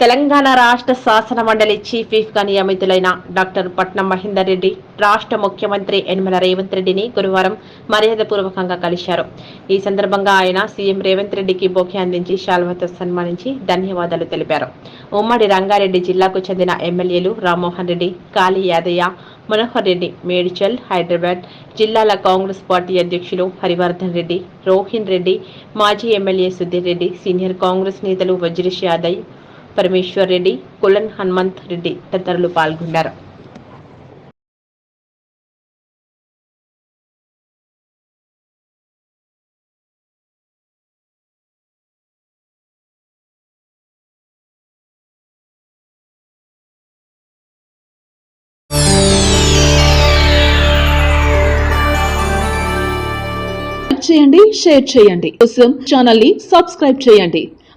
తెలంగాణ రాష్ట్ర శాసన మండలి చీఫ్ విప్గా నియమితులైన డాక్టర్ పట్నం మహేందర్ రెడ్డి రాష్ట్ర ముఖ్యమంత్రి యనమల రేవంత్ రెడ్డిని గురువారం మర్యాదపూర్వకంగా కలిశారు. ఈ సందర్భంగా ఆయన సీఎం రేవంత్ రెడ్డికి బొకే అందించి శాల్వతో సన్మానించి ధన్యవాదాలు తెలిపారు. ఉమ్మడి రంగారెడ్డి జిల్లాకు చెందిన ఎమ్మెల్యేలు రామ్మోహన్ రెడ్డి కాళీ యాదయ్య మనోహర్ రెడ్డి మేడ్చల్ హైదరాబాద్ జిల్లాల కాంగ్రెస్ పార్టీ అధ్యక్షులు హరివర్ధన్ రెడ్డి రోహిన్ రెడ్డి మాజీ ఎమ్మెల్యే సుధీర్ రెడ్డి సీనియర్ కాంగ్రెస్ నేతలు వజ్రేష్ యాదవ్ పరమేశ్వర్ రెడ్డి కులన్ హనుమంత్ రెడ్డి తదితరులు పాల్గొన్నారు. చేయండి షేర్ చేయండి. కోసం ఛానల్ని సబ్స్క్రైబ్ చేయండి.